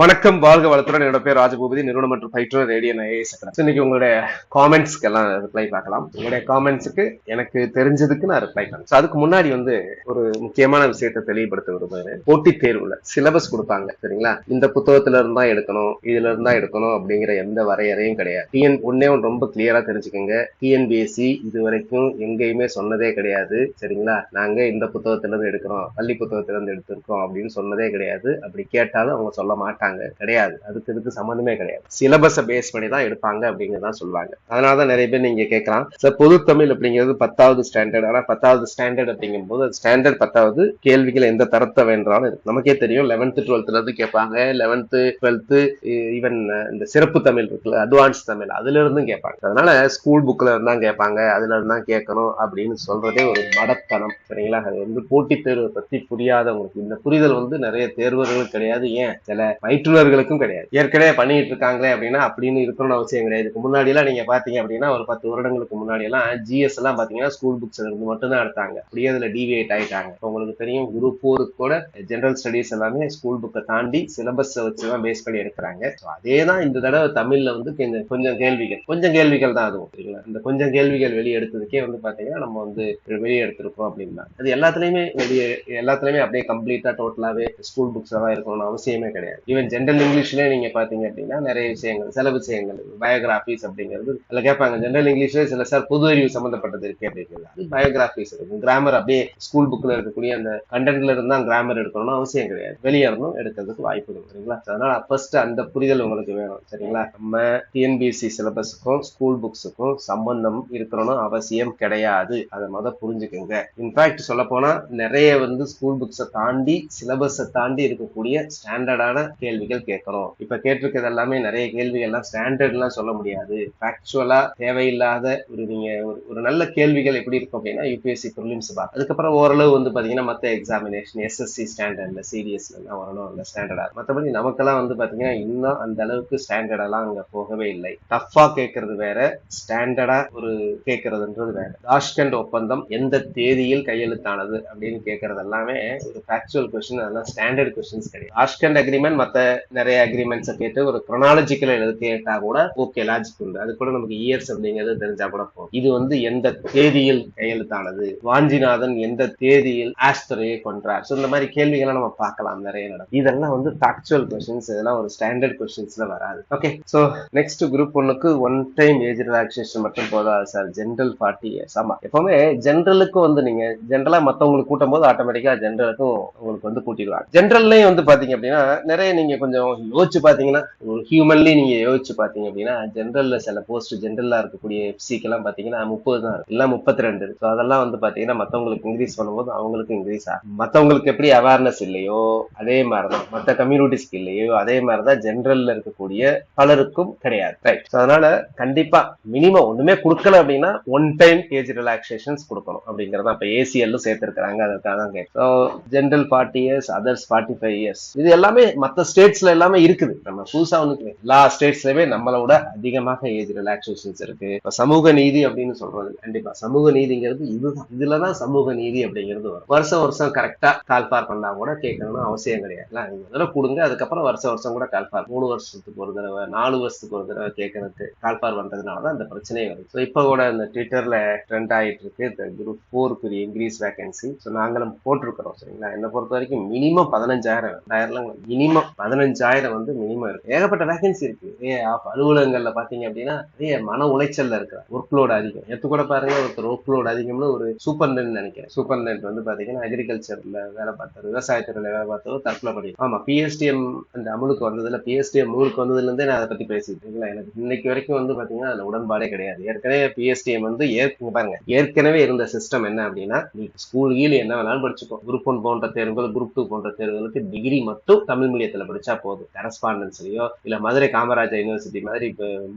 வணக்கம் வாழ்க வளத்துடன். என்னோட பேர் ராஜபூபதி. நிறுவனம் மற்றும் பயிற்றுனர் ரேடியோ ஐஏஎஸ் இன்னைக்கு உங்களுடைய காமெண்ட்ஸ்க்கு எல்லாம் ரிப்ளை பார்க்கலாம். உங்களுடைய காமெண்ட்ஸுக்கு எனக்கு தெரிஞ்சதுக்கு நான் ரிப்ளை பண்ணேன் ஸோ அதுக்கு முன்னாடி வந்து ஒரு முக்கியமான விஷயத்தை தெளிவுபடுத்த விரும்புகிறேன் போட்டித் தேர்வுல சிலபஸ் கொடுப்பாங்க சரிங்களா? இந்த புத்தகத்துல இருந்தா எடுக்கணும் இதுல இருந்தா எடுக்கணும் அப்படிங்கிற எந்த வரையறையும் கிடையாது. டிஎன் ஒன்னே ஒன்று ரொம்ப கிளியரா தெரிஞ்சுக்கோங்க. டிஎன்பிஎஸ்சி இது வரைக்கும் எங்கேயுமே சொன்னதே கிடையாது சரிங்களா? நாங்க இந்த புத்தகத்துல இருந்து எடுக்கிறோம் பள்ளி புத்தகத்துல இருந்து எடுத்திருக்கோம் அப்படின்னு சொன்னதே கிடையாது. அப்படி கேட்டாலும் அவங்க சொல்ல மாட்டாங்க. கிடையாது. அதுக்கு இதுக்கு சம்மந்தமே கிடையாது. சிலபஸை பேஸ் பண்ணி தான் எடுப்பாங்க அப்படிங்கறதான் சொல்லுவாங்க. அதனாலதான் நிறைய பேர் நீங்க கேட்கலாம். சார் பொது தமிழ் அப்படிங்கிறது பத்தாவது ஸ்டாண்டர்ட் ஆனா பத்தாவது ஸ்டாண்டர்ட் அப்படிங்கும் போது ஸ்டாண்டர்ட் பத்தாவது கேள்விகள் எந்த தரத்தை வேண்டாலும் இருக்கு. நமக்கே தெரியும். லெவன்த் டுவெல்த்ல இருந்து கேட்பாங்க. லெவன்த்து டுவெல்த்து ஈவன் இந்த சிறப்பு தமிழ் இருக்குல்ல அட்வான்ஸ் தமிழ் அதுல இருந்தும் கேட்பாங்க. அதனால ஸ்கூல் புக்ல இருந்தா கேட்பாங்க. அதுல இருந்தா கேட்கணும் அப்படின்னு சொல்றதே ஒரு மடத்தனம். சரிங்களா? அது வந்து போட்டித் தேர்வை பத்தி புரியாதவங்களுக்கு இந்த புரிதல் வந்து நிறைய தேர்வர்களும் கிடையாது. ஏன்? சில பயிற்றுனர்களுக்கும் கிடையாது. ஏற்கனவே பண்ணிட்டு இருக்காங்களே அப்படின்னா அப்படின்னு இருக்கணும்னு அவசியம் கிடையாது. இதுக்கு முன்னாடி எல்லாம் நீங்க பாத்தீங்க அப்படின்னா ஒரு பத்து வருடங்களுக்கு முன்னாடி எல்லாம் ஜிஎஸ் எல்லாம் பாத்தீங்கன்னா ஸ்கூல் புக்ஸ்ல இருந்து மட்டும்தான் எடுத்தாங்க. அப்படியே அதுல டிவியேட் ஆயிட்டாங்க. உங்களுக்கு தெரியும் குரூப் ஃபோருக்கு கூட ஜென்ரல் ஸ்டடீஸ் எல்லாமே ஸ்கூல் புக்கை தாண்டி சிலபஸ் வச்சுதான் பேஸ் பண்ணி எடுக்கிறாங்க. அதே தான் இந்த தடவை தமிழ்ல வந்து கொஞ்சம் கொஞ்சம் கேள்விகள். கொஞ்சம் கேள்விகள் தான் அதுவும் சரிங்களா? இந்த கொஞ்சம் கேள்விகள் வெளியே எடுத்ததுக்கே வந்து பாத்தீங்கன்னா நம்ம வந்து வெளியே எடுத்திருக்கோம் அப்படின்னா அது எல்லாத்துலயுமே வெளியே எல்லாத்துலயுமே அப்படியே கம்ப்ளீட்டா டோட்டலாவே ஸ்கூல் புக்ஸ் தான் இருக்கணும்னு அவசியமே கிடையாது. ஈவன் ஜென்ரல் இங்கிலீஷ்லயே நீங்க பாத்தீங்க அப்படின்னா நிறைய விஷயங்கள் சில விஷயங்கள் பயோகிராபிஸ் அப்படிங்கிறது அதுல கேட்பாங்க ஜென்ரல் இங்கிலீஷ்லயே சில சார் பொது அறிவு சம்பந்தப்பட்டது இருக்கு அப்படிங்கிறது அது பயோகிராபிஸ் இருக்கும் கிராமர் அப்படியே ஸ்கூல் புக்ல இருக்கக்கூடிய அந்த கண்டென்ட்ல இருந்தா கிராமர் எடுக்கணும்னு அவசியம் கிடையாது. வெளியேறணும் எடுக்கிறதுக்கு எடுக்கிறதுக்கு வாய்ப்புகள் சரிங்களா? அதனால ஃபர்ஸ்ட் அந்த புரிதல் உங்களுக்கு வேணும் சரிங்களா? நம்ம டிஎன்பிஎஸ்சி சிலபஸுக்கும் ஸ்கூல் புக்ஸுக்கும் சம்பந்தம் இருக்கணும் அவசியம் கிடையாது. அதை முத புரிஞ்சுக்கோங்க. இன்ஃபேக்ட் சொல்ல போனா நிறைய வந்து ஸ்கூல் புக்ஸை தாண்டி சிலபஸை தாண்டி இருக்கக்கூடிய ஸ்டாண்டர்டான கேள்விகள் கேட்கணும் இப்ப கேட்டிருக்கிறது எல்லாமே நிறைய கேள்விகள்லாம் ஸ்டாண்டர்ட்லாம் சொல்ல முடியாது. ஃபேக்சுவலா தேவையில்லாத ஒரு நீங்க ஒரு ஒரு நல்ல கேள்விகள் எப்படி இருக்கும் அப்படின்னா யூபிஎஸ்சி ப்ரிலிம்ஸ் பார்த்து அதுக்கப்புறம் ஓரளவு வந்து பாத்தீங்கன்னா மத்த எக்ஸாமினேஷன் எஸ்எஸ்சி ஸ்டாண்டர்ட்ல சிடிஎஸ்ல எல்லாம் வரணும் அந்த ஸ்டாண்டர்டா மற்றபடி நமக்கெல்லாம் வந்து பாத்தீங்கன்னா இன்னும் அந்த அளவுக்கு ஸ்டாண்டர்டெல்லாம் அங்க போகவே இல்லை. டஃபா கேட்கறது வேற ஸ்டாண்டர்டா ஒரு கேட்கறதுன்றது வேற. தாஷ்கண்ட் ஒப்பந்தம் எந்த தேதியில் கையெழுத்தானது அப்படின்னு கேட்கறது எல்லாமே ஒரு ஃபேக்சுவல் கொஸ்டின் அதெல்லாம் ஸ்டாண்டர்ட் கொஸ்டின்ஸ் கிடையாது. தாஷ்கண்ட் அக்ரிமெண்ட் மற்ற நிறைய அக்ரிமெண்ட்ஸை கேட்டு ஒரு குரோனாலஜிக்கல் எழுதி கேட்டா கூட ஓகே லாஜிக் உண்டு. அது கூட நமக்கு இயர்ஸ் அப்படிங்கிறது தெரிஞ்சா கூட போகும் இது வந்து எந்த தேதியில் கையெழுத்தானது? வாஞ்சிநாதன் எந்த தேதியில் ஆஸ்திரையை கொன்றார்? ஸோ இந்த மாதிரி கேள்விகளை நம்ம பார்க்கலாம் நிறைய நடக்கும் இதெல்லாம் வந்து ஃபேக்சுவல் கொஸ்டின்ஸ் இதெல்லாம் ஒரு ஸ்டாண்டர்ட் கொஸ்டின்ஸ்ல வராது. ஓகே ஸோ நெக்ஸ்ட் குரூப் ஒன்னுக்கு ஒன் டைம் ஏஜ் ரிலாக்ஸேஷன் மட்டும் போதாது சார் ஜென்ரல் ஃபார்ட்டி இயர்ஸ் ஆமா எப்பவுமே ஜென்ரலுக்கு வந்து நீங்க ஜென்ரலா மத்தவங்களுக்கு கூட்டும் போது ஆட்டோமேட்டிக்கா ஜென்ரலுக்கும் உங்களுக்கு வந்து கூட்டிடுவாங்க. ஜென்ரல்லையும் வந்து பாத்தீங்க அப்படின்னா நிறைய நீங்க கொஞ்சம் யோசிச்சு பாத்தீங்கன்னா ஒரு ஹியூமன்லி நீங்க யோசிச்சு பாத்தீங்க அப்படின்னா ஜென்ரல்ல சில போஸ்ட் ஜென்ரலா இருக்கக்கூடிய எஃப்சிக்கு எல்லாம் பாத்தீங்கன்னா முப்பது தான் இருக்கு. இல்ல முப்பத்தி ரெண்டு இருக்கு அதெல்லாம் வந்து பாத்தீங்கன்னா மத்தவங்களுக்கு இன்க்ரீஸ் பண்ணும்போது அவங்களுக்கு இன்க்ரீஸ் ஆகும். மத்தவங்களுக்கு எப்படி அவேர்னஸ் இல்லையோ அதே மாதிரிதான். மத்த கம்யூனிட்டிஸ்க்கு இல்லையோ அதே மாதிரிதான் ஜென்ரல்ல இருக்கக்கூடிய பலருக்கும் கிடையாது. ரைட் அதனால கண்டிப்பா மினிமம் ஒண்ணுமே கொடுக்கல அப்படின்னா ஒன் டைம் ஏஜ் ரிலாக்ஸேஷன்ஸ் கொடுக்கணும் அப்படிங்கறத இப்போ ஏசிஎல்லும் சேர்த்திருக்கிறாங்க. அதற்காக தான் கேட்கும் general forty years others forty five years இது எல்லாமே மத்த ஸ்டேட்ஸ்ல எல்லாமே இருக்குது. நம்ம புதுசா ஒண்ணு எல்லா ஸ்டேட்ஸ்லயுமே நம்மளோட அதிகமாக ஏஜ் ரிலாக்ஸேஷன்ஸ் இருக்கு. சமூக நீதி அப்படின்னு சொல்றது கண்டிப்பா. சமூக நீதிங்கிறது இதுதான் இதுலதான் சமூக நீதி அப்படிங்கிறது வரும். வருஷம் வருஷம் கரெக்டா கால்பார் பண்ணா கூட கேட்கணும்னு அவசியம் கிடையாது. நீங்க கொடுங்க அதுக்கப்புறம் வருஷம் வருஷம் கூட கால்பார் மூணு வருஷத்துக்கு ஒரு தடவை நாலு வருஷத்துக்கு ஒரு தடவை கேட்கறதுக்கு கால்பார் பண்றதுனாலதான் இந்த பிரச்சனையே வருது. ஸோ இப்போ கூட இந்த ட்விட்டர்ல ட்ரெண்ட் ஆயிட்டு இருக்கு இந்த குரூப் ஃபோருக்கு இன்க்ரீஸ் வேகன்சி ஸோ நாங்களும் போட்டிருக்கிறோம் சரிங்களா? என்னை பொறுத்த வரைக்கும் மினிமம் பதினஞ்சாயிரம் ரெண்டாயிரம் மினிமம் பதினஞ்சாயிரம் வந்து மினிமம் இருக்கு. ஏகப்பட்ட வேகன்சி இருக்கு. ஏ ஆஃப் அலுவலகங்கள்ல பாத்தீங்க அப்படின்னா நிறைய மன உளைச்சல்ல இருக்கிற ஒர்க் லோடு அதிகம். எத்து கூட பாருங்க ஒருத்தர் ஒர்க் லோடு அதிகம்னு ஒரு சூப்பர்டென்ட் நினைக்கிறேன். சூப்பர்டென்ட் வந்து பாத்தீங்கன்னா அக்ரிகல்ச்சர்ல வேலை பார்த்தாரு விவசாயத்துறையில வேலை பார்த்தவர் தற்கொலை பண்ணி ஆமா பிஎஸ்டிஎம் அந்த அமுலுக்கு வந்ததுல பிஎஸ்டிஎம் அமுலுக்கு வந்ததுல இருந்தே நான் அதை பத்தி பேசிட்டு இருக்கேன். எனக்கு இன்னைக்கு வரைக்கும் வந்து பாத்தீங்கன்னா அதுல உடன்பாடே கிடையாது. ஏற்கனவே பிஎஸ்டிஎம் வந்து ஏற்க பாருங்க ஏற்கனவே இருந்த சிஸ்டம் என்ன அப்படின்னா நீ ஸ்கூல் கீழ் என்ன வேணாலும் படிச்சுக்கோ. குரூப் ஒன் போன்ற தேர்வுகள் குரூப் டூ போன்ற தேர்வுகளுக்கு டிகிரி மட்டும் தமிழ் மீடியத்துல படிச்சா போதும். கரஸ்பாண்டன்ஸ்லயோ இல்ல மதுரை காமராஜர் யூனிவர்சிட்டி மாதிரி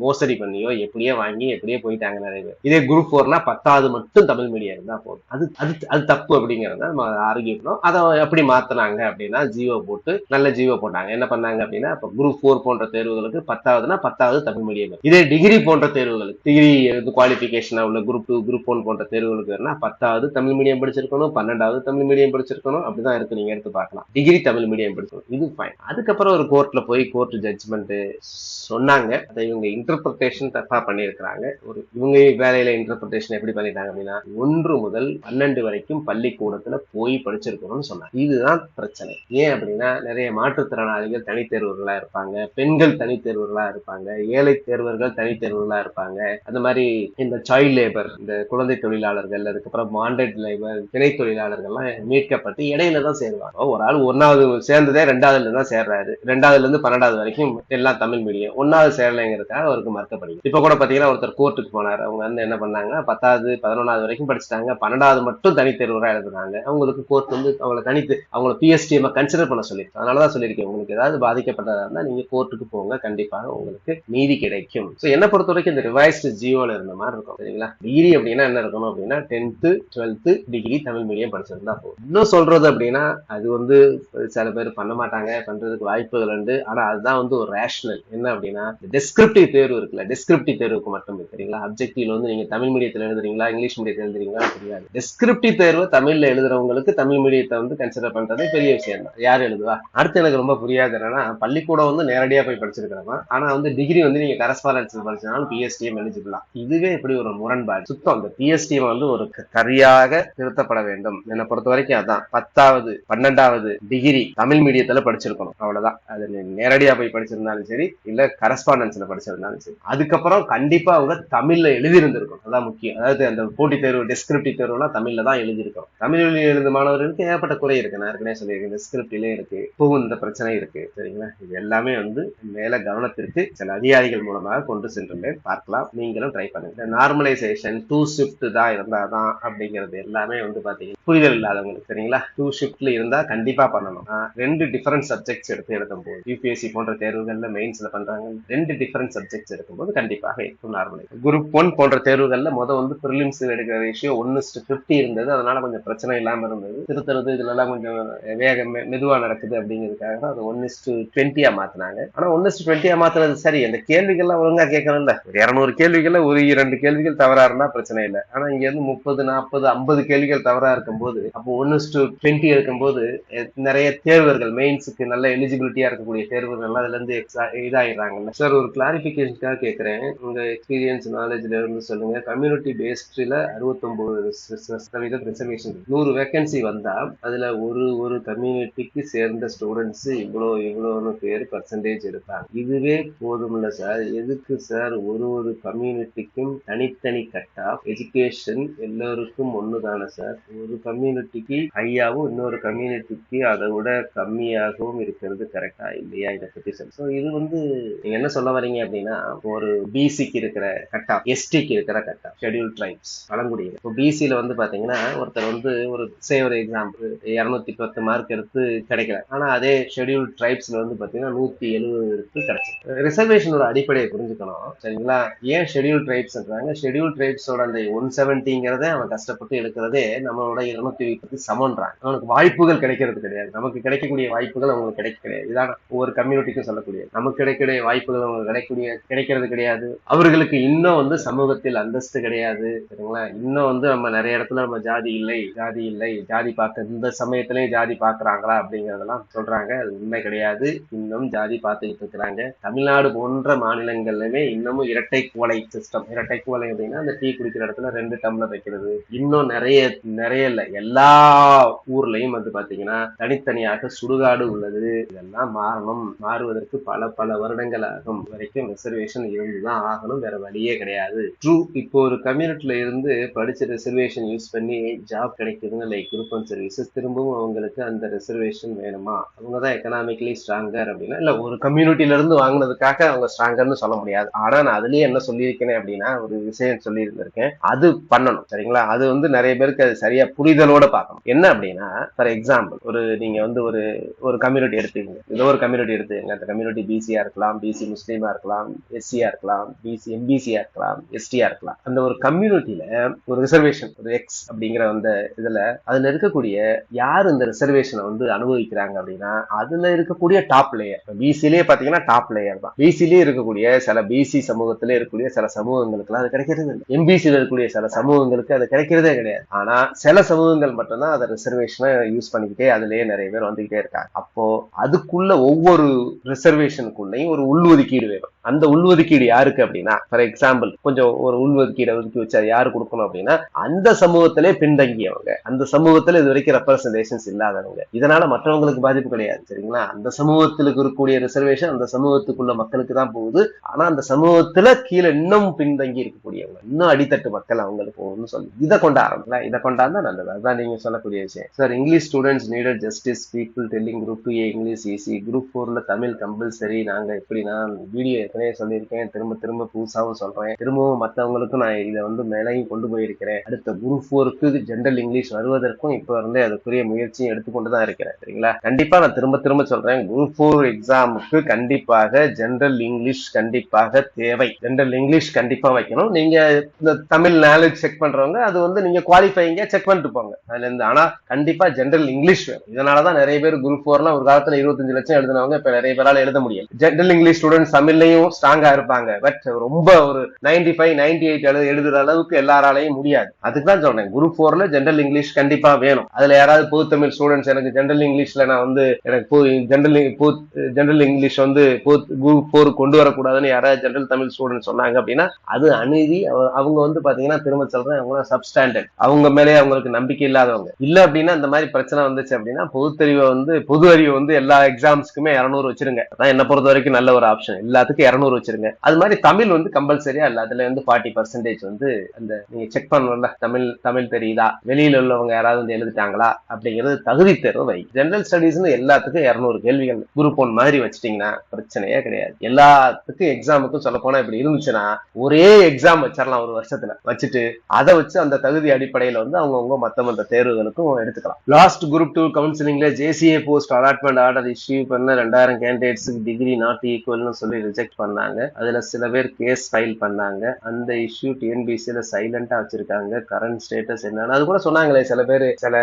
மோசடி பண்ணியோ எப்படியோ வாங்கி எப்படியோ போயிட்டாங்க நிறைய பேர். இதே குரூப் போர்னா பத்தாவது மட்டும் தமிழ் மீடியம் இருந்தா போதும். அது அது அது தப்பு அப்படிங்கறத நம்ம ஆர்கியூ பண்ணோம் அதை எப்படி மாத்தினாங்க அப்படின்னா ஜியோ போட்டு நல்ல ஜியோ போட்டாங்க. என்ன பண்ணாங்க அப்படின்னா இப்ப குரூப் ஃபோர் போன்ற தேர்வுகளுக்கு பத்தாவதுன்னா பத்தாவது தமிழ் மீடியம் இதே டிகிரி போன்ற தேர்வுகளுக்கு டிகிரி குவாலிபிகேஷனா உள்ள குரூப் டூ குரூப் ஒன் போன்ற தேர்வுகளுக்கு பத்தாவது தமிழ் மீடியம் படிச்சிருக்கணும் பன்னெண்டாவது தமிழ் மீடியம் படிச்சிருக்கணும். அப்படிதான் இருக்கு. நீங்க எடுத்து பார்க்கலாம். டிகிரி தமிழ் மீடியம் படிக்கணும் இது ஃபைன் அதுக்கு அதுக்கப்புறம் ஒரு கோர்ட்ல போய் கோர்ட் ஜட்ஜ்மெண்ட் சொன்னாங்க. அதை இவங்க இன்டர்பிரேஷன் தப்பா பண்ணியிருக்கிறாங்க. ஒரு இவங்க வேலையில இன்டர்பிரேஷன் எப்படி பண்ணிட்டாங்க அப்படின்னா ஒன்று முதல் பன்னெண்டு வரைக்கும் பள்ளிக்கூடத்துல போய் படிச்சிருக்கணும்னு சொன்னாங்க. இதுதான் பிரச்சனை. ஏன் அப்படின்னா நிறைய மாற்றுத்திறனாளிகள் தனித்தேர்வர்களா இருப்பாங்க. பெண்கள் தனித்தேர்வர்களா இருப்பாங்க. ஏழை தேர்வர்கள் தனித்தேர்வர்களா இருப்பாங்க. அந்த மாதிரி இந்த சைல்ட் லேபர் இந்த குழந்தை தொழிலாளர்கள் அதுக்கப்புறம் மாண்டட் லேபர் திணை தொழிலாளர்கள்லாம் மீட்கப்பட்டு இடையில தான் சேருவாங்க ஒரு ஆள் ஒன்னாவது சேர்ந்ததே ரெண்டாவதுல தான் சேர்றாரு. ரெண்டாவதுல இருந்து பன்னெண்டாவது வரைக்கும் எல்லாம் தமிழ் மீடியம் ஒன்னாவது சேரலைங்கிறதுக்காக அவருக்கு மறுக்கப்படுது. இப்ப கூட பாத்தீங்கன்னா ஒருத்தர் கோர்ட்டுக்கு போனார். அவங்க வந்து என்ன பண்ணாங்கன்னா பத்தாவது பதினொன்னாவது வரைக்கும் படிச்சுட்டாங்க. பன்னெண்டாவது மட்டும் தனித்தேர்வராக எழுதுனாங்க. அவங்களுக்கு கோர்ட் வந்து அவங்கள தனித்து அவங்கள பிஎஸ்டிஎம் கன்சிடர் பண்ண சொல்லிருக்கு அதனாலதான் சொல்லியிருக்கேன். உங்களுக்கு ஏதாவது பாதிக்கப்பட்டதா இருந்தா நீங்க கோர்ட்டுக்கு போங்க. கண்டிப்பாக உங்களுக்கு நீதி கிடைக்கும். ஸோ என்ன பொறுத்த வரைக்கும் இந்த ரிவைஸ்டு ஜியோல இருந்த மாதிரி இருக்கும். சரிங்களா? டிகிரி அப்படின்னா என்ன இருக்கணும் அப்படின்னா tenth twelfth degree Tamil medium படிச்சிருந்தா போதும். இன்னும் சொல்றது அப்படின்னா அது வந்து சில பேர் பண்ண மாட்டாங்க. பண்றதுக்கு வாய்ப்புகள் உண்டு. ஆனா அதுதான் வந்து ஒரு ரேஷனல் என்ன அப்படின்னா டெஸ்கிரிப்டிவ் தேர்வு இருக்குல்ல டெஸ்கிரிப்டிவ் தேர்வுக்கு மட்டும் சரிங்களா? அப்ஜெக்டிவ்ல வந்து நீங்க தமிழ் மீடியத்தில் எழுதுறீங்களா இங்கிலீஷ் மீடியத்தில் எழுதுறீங்களா? தெரியாது. டெஸ்கிரிப்டிவ் தேர்வு தமிழ்ல எழுதுறவங்களுக்கு தமிழ் மீடியத்தை வந்து கன்சிடர் பண்றது பெரிய விஷயம் தான். யார் எழுதுவா? அடுத்து எனக்கு ரொம்ப புரியாது என்னன்னா பள்ளிக்கூடம் வந்து நேரடியா போய் படிச்சிருக்கிறவன். ஆனா வந்து டிகிரி வந்து நீங்க கரஸ்பாண்டன்ஸ் படிச்சனாலும் பிஎஸ்டிஎம் எழுதிக்கலாம் இதுவே இப்படி ஒரு முரண்பாடு. சுத்தம் அந்த பிஎஸ்டிஎம் வந்து ஒரு க- சரியாக திருத்தப்பட வேண்டும். என்னை பொறுத்த வரைக்கும் அதான். பத்தாவது பன்னெண்டாவது டிகிரி தமிழ் மீடியத்துல படிச்சிருக்கணும். அவ்வளவுதான். அது நேரடியா போய் படிச்சிருந்தாலும் சரி இல்ல கரஸ்பாண்டன்ஸ்ல படிச்சிருந்தாலும் சரி. அதுக்கப்புறம் கண்டிப்பா அவங்க தமிழ்ல எழுதியிருந்திருக்கும் அதான் முக்கியம். அதாவது அந்த போட்டித் தேர்வு டெஸ்கிரிப்டிவ் தேர்வுலாம் தமிழ்ல தான் எழுதியிருக்கோம் தமிழில் எழுதும் மாணவர்களுக்கு ஏகப்பட்ட குறை இருக்கு. நான் ஏற்கனவே சொல்லியிருக்கேன். டெஸ்கிரிப்டிலே இருக்கு. இப்பவும் இந்த பிரச்சனை இருக்கு. சரிங்களா? இது எல்லாமே வந்து மேல கவனத்திற்கு சில அதிகாரிகள் மூலமாக கொண்டு சென்றுள்ளேன் பார்க்கலாம். நீங்களும் ட்ரை பண்ணுங்க. நார்மலைசேஷன் டூ ஷிஃப்ட் தான் இருந்தாதான் அப்படிங்கிறது எல்லாமே வந்து பாத்தீங்கன்னா புரிதல் இல்லாதவங்களுக்கு சரிங்களா? டூ ஷிஃப்ட்ல இருந்தா கண்டிப்பா பண்ணணும். ரெண்டு டிஃபரெண்ட் சப்ஜெக்ட்ஸ் எடுத்து எழுதும் போது யூபிஎஸ்சி போன்ற தேர்வுகள்ல மெயின்ஸ்ல பண்றாங்க. ரெண்டு டிஃபரெண்ட் சப்ஜெக்ட்ஸ் எடுக்கும்போது கண்டிப்பாக இருக்கும். நார்மல் குரூப் ஒன் போன்ற தேர்வுகள்ல முத வந்து பிரிலிம்ஸ் எடுக்கிற ரேஷியோ ஒன்னு பிப்டி இருந்தது. அதனால கொஞ்சம் பிரச்சனை இல்லாம இருந்தது. திருத்துறது இதுல எல்லாம் கொஞ்சம் வேக மெ- மெதுவா நடக்குது அப்படிங்கிறதுக்காக தான் அது ஒன்னு டுவெண்ட்டியா மாத்தினாங்க. ஆனா ஒன் டுவெண்ட்டியா மாத்துறது சரி. அந்த கேள்விகள்லாம் ஒழுங்கா கேட்கணும்ல. ஒரு இரநூறு கேள்விகள்ல ஒரு இரண்டு கேள்விகள் தவறா இருந்தா பிரச்சனை இல்லை. ஆனா இங்க இருந்து முப்பது நாற்பது ஐம்பது கேள்விகள் தவறா இருக்கும்போது அப்போ ஒன்னு டு டுவெண்ட்டி இருக்கும்போது நிறைய தேர்வர்கள் மெயின்ஸுக்கு நல்ல எலிஜிபிலிட்டியா இருக்கக்கூடிய தேர்வுகள்லாம் அதுல இருந்து எக்ஸா இதாயிடுறாங்கல்ல. சார் ஒரு கிளாரிபிகேஷனுக்காக கேட்கிறேன் உங்க எக்ஸ்பீரியன்ஸ் நாலேஜ்ல இருந்து சொல்லுங்க. கம்யூனிட்டி பேஸ்ட்ல அறுபத்தொன்பது சதவீதம் ரிசர்வேஷன் நூறு வேகன்சி வந்தா அதுல ஒரு ஒரு கம்யூனிட்டிக்கு சேர்ந்த ஸ்டூடெண்ட்ஸ் இவ்வளோ இவ்வளோன்னு பேர் பர்சன்டேஜ் எடுத்தாங்க. இதுவே போதும்ல சார் எதுக்கு சார் ஒரு ஒரு கம்யூனிட்டிக்கும் தனித்தனி கட் ஆஃப் எஜுகேஷன் எல்லோருக்கும் ஒன்று தானே சார் ஒரு கம்யூனிட்டிக்கு ஹையாவும் இன்னொரு கம்யூனிட்டிக்கு அதை விட கம்மியாகவும் இருக்கிறது கரெக்டா இல்லையா? இதை பத்தி ஸோ இது வந்து நீங்க என்ன சொல்ல வரீங்க அப்படின்னா ஒரு பிசிக்கு இருக்கிற கட்டா எஸ்டிக்கு இருக்கிற கட்டா ஷெடியூல் ட்ரைப்ஸ் பழங்குடியினர். இப்போ பிசியில வந்து பாத்தீங்கன்னா ஒருத்தர் வந்து ஒரு சே ஒரு எக்ஸாம்பிள் இரநூத்தி பத்து மார்க் எடுத்து கிடைக்கல. ஆனா அதே ஷெடியூல் ட்ரைப்ஸ்ல வந்து பாத்தீங்கன்னா நூத்தி எழுபது எடுத்து கிடைச்சிருக்கு. ரிசர்வேஷனோட அடிப்படையை புரிஞ்சுக்கணும். சரிங்களா? ஏன் ஷெடியூல் ட்ரைப்ஸ்ன்றாங்க ஷெட்யூல் ட்ரைப்ஸோட அந்த ஒன் செவன்ட்டிங்கிறதே அவன் கஷ்டப்பட்டு எடுக்கிறதே நம்மளோட இருநூத்தி பத்து சமன்றான் அவனுக்கு வாய்ப்புகள் கிடைக்கிறது கிடையாது. நமக்கு கிடைக்கக்கூடிய வாய்ப்புகள் அவங்களுக்கு கிடைக்க கிடையாது. இதான் ஒவ்வொரு கம்யூனிட்டிக்கும் சொல்லக்கூடிய நமக்கு கிடைக்கக்கூடிய வாய்ப்புகள் அவங்களுக்கு கிடைக்கக்கூடிய கிடைக்கிறது கிடையாது. அவர்களுக்கு இன்னும் வந்து சமூகத்தில் அந்தஸ்து கிடையாது. சரிங்களா? இன்னும் வந்து நம்ம நிறைய இடத்துல நம்ம ஜாதி இல்லை ஜாதி இல்லை ஜாதி பார்க்க இந்த சமயத்திலயும் ஜாதி பாக்குறாங்களா அப்படிங்கறதெல்லாம் சொல்றாங்க. அது உண்மை கிடையாது. இன்னும் ஜாதி பார்த்துக்கிட்டு இருக்கிறாங்க. தமிழ்நாடு போன்ற மாநிலங்கள்லயுமே இன்னமும் இரட்டை குவளை சிஸ்டம் இரட்டை குவளை அப்படின்னா அந்த டீ குடிக்கிற இடத்துல ரெண்டு டம்ளர் வைக்கிறது. இன்னும் நிறைய நிறைய இல்ல. எல்லா ஊர்லயும் வந்து பாத்தீங்கன்னா தனித்தனியாக சுடுகாடு உள்ளது. இதெல்லாம் மாறணும். மாறுவதற்கு பல பல வருடங்கள் ஆகும் வரைக்கும் ரிசர்வேஷன் இருந்துதான் ஆகணும். வேற வழியே கிடையாது. ட்ரூ இப்போ ஒரு கம்யூனிட்டில இருந்து படிச்ச ரிசர்வேஷன் யூஸ் பண்ணி ஜாப் கிடைக்குதுன்னு லைக் குரூப் அண்ட் சர்வீசஸ் திரும்பவும் அவங்களுக்கு அந்த ரிசர்வேஷன் வேணுமா? அவங்க தான் எக்கனாமிக்கலி ஸ்ட்ராங்கர் அப்படின்னா இல்ல ஒரு கம்யூனிட்டில இருந்து வாங்கினதுக்காக அவங்க ஸ்ட்ராங்கர்னு சொல்ல முடியாது. ஆனா நான் அதுலயே என்ன சொல்லியிருக்கேன் அப்படின்னா ஒரு விஷயம் சொல்லி இருந்திருக்கேன் அது பண்ணணும். சரிங்களா? அது வந்து நிறைய பேருக்கு அது சரியா புரிதலோட பார்க்கணும். என்ன அப்படின்னா ஃபார் எக்ஸாம்பிள் ஒரு நீங்க வந்து ஒரு ஒரு கம்யூனிட்டி எடுத்துக்கங்க. ஏதோ ஒரு கம்யூனிட்டி எடுத்துக்கங்க. அந்த கம்யூனிட்டி பிசியா இருக்கலாம் பிசி முஸ்லீமா இருக்கலாம் எஸ்சியா இருக்கலாம் பிசி எம்பிசியா இருக்கலாம் எஸ்டியா இருக்கலாம். அந்த ஒரு கம்யூனிட்டியில ஒரு ரிசர்வேஷன் ஒரு எக்ஸ் அப்படிங்கிற அந்த இதுல அதுல இருக்கக்கூடிய யார் இந்த ரிசர்வேஷனை வந்து அனுபவிக்கிறாங்க அப்படின்னா அதுல இருக்கக்கூடிய டாப் லேயர் பிசிலேயே பாத்தீங்கன்னா டாப் லேயர் தான். பிசிலேயே இருக்கக்கூடிய சில பிசி சமூகத்திலே இருக்கக்கூடிய சில சமூகங்களுக்கு அது கிடைக்கிறது இல்லை எம்பிசியில் இருக்கக்கூடிய சில சமூகங்களுக்கு அது கிடைக்கிறதே கிடையாது. ஆனா சில சமூகங்கள் மட்டும்தான் அதை ரிசர்வேஷனை யூஸ் பண்ணிக்கிட்டே அதுலயே நிறைய பேர் வந்துகிட்டே இருக்காங்க. அப்போ அதுக்குள்ள ஒவ்வொரு ரிசர்வேஷனுக்குள்ளேயும் ஒரு உள்ஒதுக்கீடு வேணும். அந்த உள்ஒதுக்கீடு யாருக்கு அப்படின்னா ஃபார் எக்ஸாம்பிள் கொஞ்சம் ஒரு உள்ஒதுக்கீடை ஒதுக்கி வச்சு அது யாரு கொடுக்கணும் அப்படின்னா அந்த சமூகத்திலே பின்தங்கியவங்க அந்த சமூகத்துல இது வரைக்கும் ரெப்ரசன்டேஷன்ஸ் இல்லாதவங்க. இதனால மற்றவங்களுக்கு பாதிப்பு கிடையாது சரிங்களா? அந்த சமூகத்திலுக்கு இருக்கக்கூடிய ரிசர்வேஷன் அந்த சமூகத்துக்குள்ள மக்களுக்கு தான் போகுது. ஆனா அந்த சமூகத்துல கீழே இன்னும் பின்தங்கி இருக்கக்கூடியவங்க இன்னும் அடித்தட்டு மக்கள் அவங்களுக்கு போகணும்னு சொல்லி இதை கொண்டாடுறோம்ல இதை கொண்டாந்தா நல்லது. அதான் நீங்க சொல்லக்கூடிய விஷயம். Sir English students needed justice people telling group two A English easy group ஃபோர்ல தமிழ் கம்பல்சரி நாங்க நான் வீடியோ ஏற்கனவே சொல்லியிருக்கேன். திரும்ப திரும்ப புதுசாவும் சொல்றேன். திரும்பவும் மத்தவங்களுக்கும் நான் இதை வந்து மேலையும் கொண்டு போயிருக்கிறேன். அடுத்த குரூப் ஃபோருக்கு ஜென்ரல் இங்கிலீஷ் வருவதற்கும் இப்ப இருந்தே அதுக்குரிய முயற்சியும் எடுத்துக்கொண்டு தான் இருக்கிறேன். சரிங்களா? கண்டிப்பா நான் திரும்ப திரும்ப சொல்றேன். குரூப் ஃபோர் எக்ஸாமுக்கு கண்டிப்பாக ஜென்ரல் இங்கிலீஷ் கண்டிப்பாக தேவை. ஜென்ரல் இங்கிலீஷ் கண்டிப்பா வைக்கணும். நீங்க இந்த தமிழ் நாலேஜ் செக் பண்றவங்க அது வந்து நீங்க குவாலிஃபைங்க செக் பண்ணிட்டு கொடுப்பாங்க அதுல இருந்து ஆனா கண்டிப்பா ஜென்ரல் இங்கிலீஷ் வேணும். இதனாலதான் நிறைய பேர் குரூப் ஃபோர்லாம் ஒரு காலத்துல இருபத்தஞ்சு லட்சம் எழுதினவங்க இப்ப நிறைய பேரால எழுத முடியும் ஜென்ரல் இங்கிலீஷ் ஸ்டூடெண்ட்ஸ் தமிழ்லயும் ஸ்ட்ராங்கா இருப்பாங்க. பட் ரொம்ப ஒரு நைன்டி ஃபைவ் நைன்டி எயிட் எழுது எழுதுற அளவுக்கு எல்லாராலையும் முடியாது. அதுக்கு தான் சொல்றேன். குரூப் ஃபோர்ல ஜென்ரல் இங்கிலீஷ் கண்டிப்பா வேணும். அதுல யாராவது பொது தமிழ் ஸ்டூடெண்ட்ஸ் எனக்கு ஜென்ரல் இங்கிலீஷ்ல நான் வந்து எனக்கு ஜென்ரல் ஜென்ரல் இங்கிலீஷ் வந்து குரூப் ஃபோர் கொண்டு வரக்கூடாதுன்னு யாராவது ஜென்ரல் தமிழ் ஸ்டூடெண்ட் சொன்னாங்க அப்படின்னா அது அநீதி. அவங்க வந்து பாத்தீங்கன்னா திரும்ப சொல்றேன் அவங்க சப்ஸ்டாண்டர்ட் அவங்க மேலே அவங்களுக்கு நம்பிக்கை நம்பிக்கை இல்லாதவங்க. இல்ல அப்படின்னா இந்த மாதிரி பிரச்சனை வந்துச்சு அப்படின்னா பொதுத்தறிவை வந்து பொது அறிவு வந்து எல்லா எக்ஸாம்ஸ்க்குமே இரநூறு வச்சிருங்க. அதான் என்ன பொறுத்த வரைக்கும் நல்ல ஒரு ஆப்ஷன் எல்லாத்துக்கும் இரநூறு வச்சிருங்க. அது மாதிரி தமிழ் வந்து கம்பல்சரியா இல்ல. அதுல வந்து ஃபார்ட்டி பர்சன்டேஜ் வந்து அந்த நீங்க செக் பண்ணணும்ல. தமிழ் தமிழ் தெரியுதா? வெளியில உள்ளவங்க யாராவது வந்து எழுதிட்டாங்களா? அப்படிங்கிறது தகுதி தேர்வு வை. ஜெனரல் ஸ்டடீஸ்னு எல்லாத்துக்கும் இரநூறு கேள்விகள். குரூப் ஒன் மாதிரி வச்சிட்டீங்கன்னா பிரச்சனையே கிடையாது. எல்லாத்துக்கும் எக்ஸாமுக்கும் சொல்ல போனா இப்படி இருந்துச்சுன்னா ஒரே எக்ஸாம் வச்சிடலாம் ஒரு வருஷத்துல. வச்சுட்டு அதை வச்சு அந்த தகுதி அடிப்படையில வந்து அவங்கவுங்க மத்த சட்டமன்ற தேர்வுகளுக்கும் எடுத்துக்கலாம். Last group two கவுன்சிலிங்ல J C A post allotment order issue பண்ண ரெண்டாயிரம் கேண்டிடேட்ஸுக்கு டிகிரி நாட் ஈக்குவல்னு சொல்லி ரிஜெக்ட் பண்ணாங்க. அதுல சில பேர் கேஸ் ஃபைல் பண்ணாங்க. அந்த இஷ்யூ டிஎன்பிசியில சைலண்டா வச்சிருக்காங்க. கரண்ட் ஸ்டேட்டஸ் என்னன்னு. அது கூட சொன்னாங்களே சில பேர். சில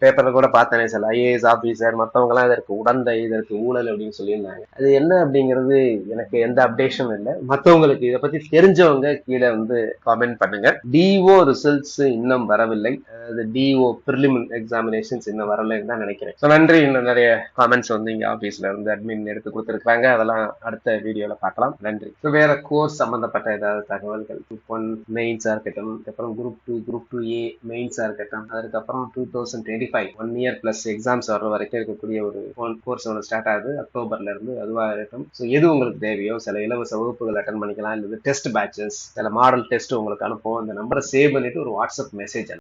பேப்பர்ல கூட பார்த்தேனே சில ஐஏஎஸ் ஆபீசர் மத்தவங்க எல்லாம் இதற்கு உடந்தை இதற்கு ஊழல் அப்படின்னு சொல்லியிருந்தாங்க. அது என்ன அப்படிங்கிறது எனக்கு எந்த அப்டேஷனும் இல்லை. மற்றவங்களுக்கு இதை பத்தி தெரிஞ்சவங்க கீழே வந்து காமெண்ட் பண்ணுங்க. டிஓ ரிசல்ட்ஸ் இன்னும் வரவில்லை. அது டி டிஓ பிரிலிமின் எக்ஸாமினேஷன்ஸ் இன்னும் வரலன்னு தான் நினைக்கிறேன். ஸோ நன்றி. இன்னும் நிறைய காமெண்ட்ஸ் வந்து இங்கே ஆஃபீஸில் இருந்து அட்மின் எடுத்து கொடுத்துருக்காங்க அதெல்லாம் அடுத்த வீடியோவில் பார்க்கலாம். நன்றி. ஸோ வேற கோர்ஸ் சம்மந்தப்பட்ட ஏதாவது தகவல்கள்? குரூப் ஒன் மெயின்ஸாக இருக்கட்டும் அதுக்கப்புறம் group two group two A மெயின்ஸாக இருக்கட்டும் அதுக்கப்புறம் two thousand twenty five one year plus exams வர வரைக்கும் இருக்கக்கூடிய ஒரு கோர்ஸ் ஒன்று ஸ்டார்ட் ஆகுது. அக்டோபர்ல இருந்து அதுவாக இருக்கட்டும். ஸோ எது உங்களுக்கு தேவையோ சில இலவச வகுப்புகள் அட்டன் பண்ணிக்கலாம். இல்லை டெஸ்ட் பேட்சஸ் சில மாடல் டெஸ்ட் உங்களுக்கு அனுப்புவோம். அந்த நம்பரை சேவ் பண்ணிட்டு ஒரு வாட்ஸ்அப் மெசேஜ்